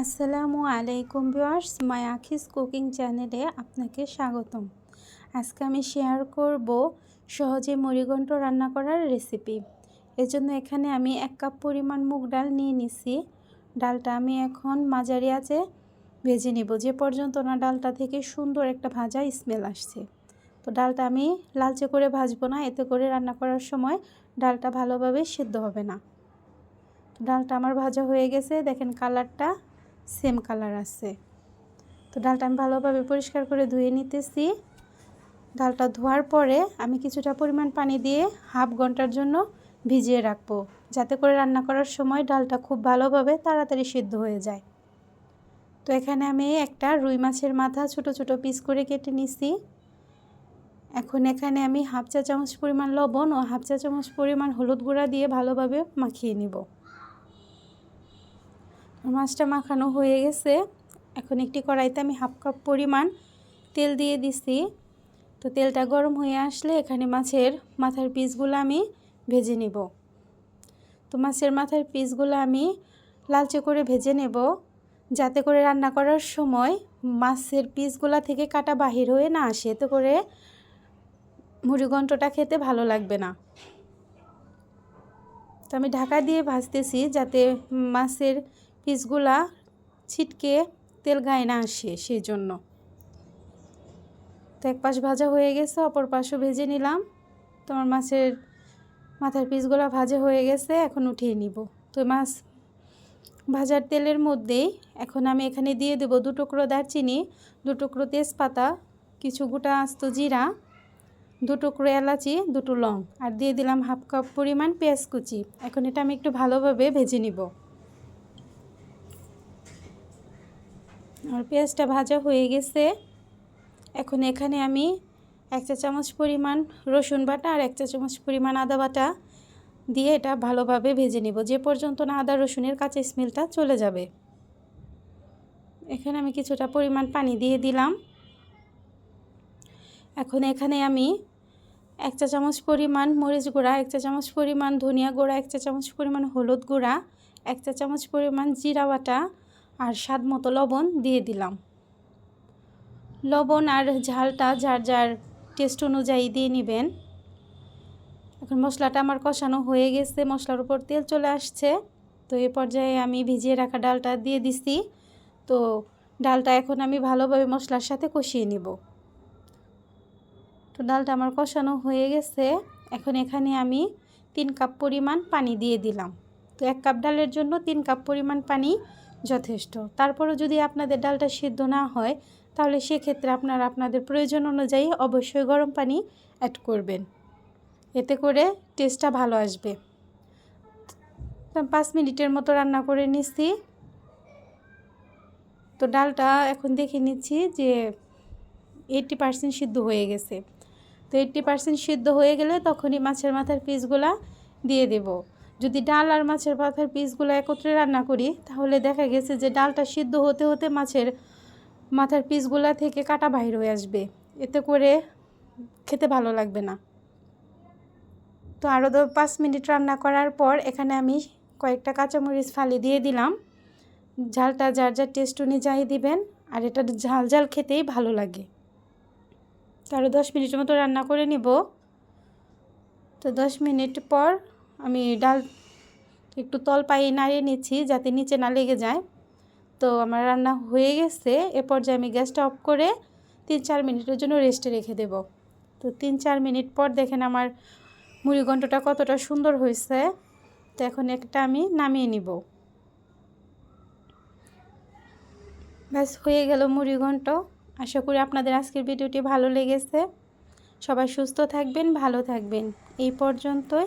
আসসালামু আলাইকুম ভিউয়ার্স, মাই আখিস কুকিং চ্যানেলে আপনাকে স্বাগতম। আজকে আমি শেয়ার করব সহজে মুড়িঘণ্ট রান্না করার রেসিপি। এজন্য এখানে আমি এক কাপ পরিমাণ মুগ ডাল নিয়ে নিছি। ডালটা আমি এখন মাঝারি আছে ভেজে নেব। যে পর্যন্ত না ডালটা থেকে সুন্দর একটা ভাজা স্মেল আসছে। তো ডালটা আমি লালচে করে ভাজবো না, এতে করে রান্না করার সময় ডালটা ভালোভাবে সেদ্ধ হবে না। ডালটা আমার ভাজা হয়ে গেছে। দেখেন কালারটা সেম কালার আছে। তো ডালটা আমি ভালোভাবে পরিষ্কার করে ধুয়ে নিতেছি। ডালটা ধোয়ার পরে আমি কিছুটা পরিমাণ পানি দিয়ে হাফ ঘণ্টার জন্য ভিজিয়ে রাখব, যাতে করে রান্না করার সময় ডালটা খুব ভালোভাবে তাড়াতাড়ি সিদ্ধ হয়ে যায়। তো এখানে আমি একটা রুই মাছের মাথা ছোট ছোট পিস করে কেটে নিছি। এখন এখানে আমি হাফ চা চামচ পরিমাণ লবণ ও হাফ চা চামচ পরিমাণ হলুদ গুঁড়া দিয়ে ভালোভাবে মাখিয়ে নিব। মাছটা মাখানো হয়ে গেছে। এখন একটি কড়াইতে আমি হাফ কাপ পরিমাণ তেল দিয়ে দিছি। তো তেলটা গরম হয়ে আসলে এখানে মাছের মাথার পিসগুলো আমি ভেজে নেব। তো মাছের মাথার পিসগুলো আমি লালচে করে ভেজে নেব। যাতে করে রান্না করার সময় মাছের পিসগুলো থেকে কাটা বাহির হয়ে না আসে, এতে করে মুড়িঘণ্টটা খেতে ভালো লাগবে না। তো আমি ঢাকা দিয়ে ভাজতেছি যাতে মাছের পিসগুলা ছিটকে তেল গায়ে না আসে সেই জন্য তো এক পাশ ভাজা হয়ে গেছে, অপর পাশও ভেজে নিলাম। তোমার মাছের, মাথার পিসগুলো ভাজা হয়ে গেছে, এখন উঠিয়ে নিব। তো মাছ ভাজার তেলের মধ্যেই এখন আমি এখানে দিয়ে দেবো দু টুকরো দারচিনি, দু টুকরো তেজপাতা, কিছু গোটা আস্ত জিরা, দু টুকরো এলাচি, দুটো লং। আর দিয়ে দিলাম হাফ কাপ পরিমাণ পেঁয়াজ কুচি। এখন এটা আমি একটু ভালোভাবে ভেজে নিব। আর পেঁয়াজটা ভাজা হয়ে গেছে। এখন এখানে আমি এক চা চামচ পরিমাণ রসুন বাটা আর এক চা চামচ পরিমাণ আদা বাটা দিয়ে এটা ভালোভাবে ভেজে নিব। যে পর্যন্ত না আদা রসুনের কাঁচা স্মেলটা চলে যাবে। এখানে আমি কিছুটা পরিমাণ পানি দিয়ে দিলাম। এখন এখানে আমি এক চা চামচ পরিমাণ মরিচ গুঁড়া, এক চা চামচ পরিমাণ ধনিয়া গুঁড়া, এক চা চামচ পরিমাণ হলুদ গুঁড়া, এক চা চামচ পরিমাণ জিরা বাটা আর স্বাদ মতো লবণ দিয়ে দিলাম। লবণ আর ঝালটা যার যার টেস্ট অনুযায়ী দিয়ে নেবেন। এখন মশলাটা আমার কষানো হয়ে গেছে, মশলার উপর তেল চলে আসছে। তো এ পর্যায়ে আমি ভিজিয়ে রাখা ডালটা দিয়ে দিছি। তো ডালটা এখন আমি ভালোভাবে মশলার সাথে কষিয়ে নিব। তো ডালটা আমার কষানো হয়ে গেছে। এখন এখানে আমি তিন কাপ পরিমাণ পানি দিয়ে দিলাম। তো এক কাপ ডালের জন্য তিন কাপ পরিমাণ পানি যথেষ্ট। তারপরও যদি আপনাদের ডালটা সিদ্ধ না হয়, তাহলে সেক্ষেত্রে আপনারা আপনাদের প্রয়োজন অনুযায়ী অবশ্যই গরম পানি অ্যাড করবেন। এতে করে টেস্টটা ভালো আসবে। পাঁচ মিনিটের মতো রান্না করে নিচ্ছি। তো ডালটা এখন দেখে নিচ্ছি যে এইটটি পার্সেন্ট সিদ্ধ হয়ে গেছে। তো এইটটি পার্সেন্ট সিদ্ধ হয়ে গেলে তখনই মাছের মাথার পিসগুলা দিয়ে দেবো। যদি ডাল আর মাছের পাতার পিসগুলো একত্রে রান্না করি, তাহলে দেখা গেছে যে ডালটা সিদ্ধ হতে হতে মাছের মাথার পিসগুলা থেকে কাটা বাহির হয়ে আসবে। এতে করে খেতে ভালো লাগবে না। তো আরও পাঁচ মিনিট রান্না করার পর এখানে আমি কয়েকটা কাঁচামরিচ ফালি দিয়ে দিলাম। ঝালটা যার যার টেস্ট অনুযায়ী দিবেন, আর এটা ঝাল ঝাল খেতেই ভালো লাগে। তো আরও দশ মিনিটের মতো রান্না করে নিব। তো দশ মিনিট পর আমি ডাল একটু তল পায়ে নাড়িয়ে নিচ্ছি যাতে নিচে না লেগে যায়। তো আমার রান্না হয়ে গেছে। এ পর্যায়ে আমি গ্যাসটা অফ করে তিন চার মিনিটের জন্য রেস্টে রেখে দেব। তো তিন চার মিনিট পর দেখেন আমার মুড়িঘণ্টটা কতটা সুন্দর হয়েছে। তো এখন একটা আমি নামিয়ে নিব। ব্যাস, হয়ে গেল মুড়িঘণ্ট আশা করি আপনাদের আজকের ভিডিওটি ভালো লেগেছে। সবাই সুস্থ থাকবেন, ভালো থাকবেন। এই পর্যন্তই।